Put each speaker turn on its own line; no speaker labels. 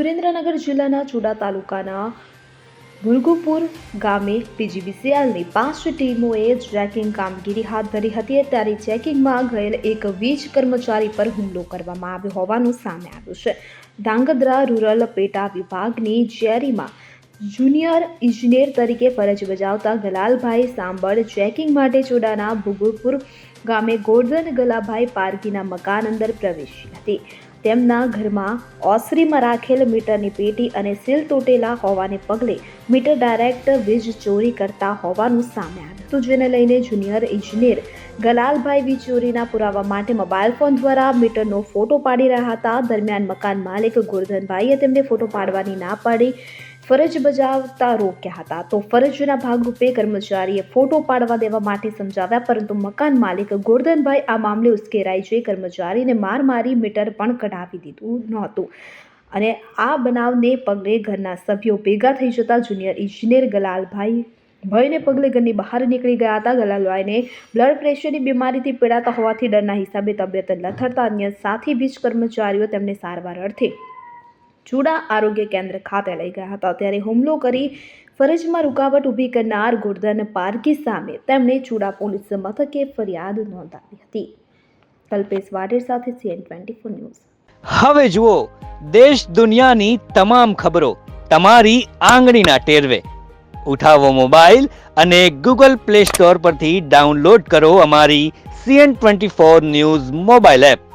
સુરેન્દ્રનગર જિલ્લાના ચુડા તાલુકાના ભુરગુપુર ગામે પીજીવીસીએલની પાંચ ટીમોએ ચેકિંગ કામગીરી હાથ ધરી હતી. ત્યારે ચેકિંગમાં ગયેલ એક વીજ કર્મચારી પર હુમલો કરવામાં આવ્યો હોવાનું સામે આવ્યું છે. ધાંગધ્રા રૂરલ પેટા વિભાગની જેરીમાં જુનિયર ઇજનેર તરીકે ફરજ બજાવતા ગલાલભાઈ સાંબળ ચેકિંગ માટે ચોડાના ભુગુપુર ગામે ગોરધન ગલાભાઈ પાર્કીના મકાન અંદર પ્રવેશી હતી. તેમના ઘરમાં ઓસરીમાં રાખેલ મીટરની પેટી અને સીલ તૂટેલા હોવાને પગલે મીટર ડાયરેક્ટ વીજ ચોરી કરતા હોવાનું સામે આવ્યું. હતું જેને લઈને જુનિયર ઇજનેર ગલાલભાઈ વીજ ચોરીના પુરાવા માટે મોબાઈલ ફોન દ્વારા મીટરનો ફોટો પાડી રહ્યા હતા. દરમિયાન મકાન માલિક ગોરધનભાઈએ તેમને ફોટો પાડવાની ના પાડી. ફરજ બજાવતા રોક્યા હતા. તો ફરજના ભાગરૂપે કર્મચારીએ ફોટો પાડવા દેવા માટે સમજાવ્યા, પરંતુ મકાન માલિક ગોરધનભાઈ આ મામલે ઉશ્કેરાઈ જઈ કર્મચારીને માર મારી મીટર પણ કઢાવી દીધું નહોતું. અને આ બનાવને પગલે ઘરના સભ્યો ભેગા થઈ જતા જુનિયર ઇજનેર ગલાલભાઈ ભયને પગલે ઘરની બહાર નીકળી ગયા હતા. ગલાલભાઈને બ્લડ પ્રેશરની બીમારીથી પીડાતા હોવાથી ડરના હિસાબે તબિયત લથડતા અન્ય સાથી વીજ કર્મચારીઓ તેમને સારવાર અર્થે ચૂડા આરોગ્ય કેન્દ્ર ખાતે લઈ ગયા હતા. ત્યારે હુમલો કરી ફરજમાં રૂકાવટ ઊભી કરનાર ગોરધન પારકી સામે તેમણે ચૂડા પોલીસ મથકે ફરિયાદ નોંધાવી હતી. કલ્પેશ વાડેર સાથે સીએન ટ્વેન્ટી ફોર ન્યૂઝ.
હવે જુઓ, દેશ દુનિયાની તમામ ખબરો તમારી આંગળીના ટેરવે. ઉઠાવો મોબાઈલ અને ગૂગલ પ્લે સ્ટોર પરથી ડાઉનલોડ કરો અમારી CN twenty four news mobile app.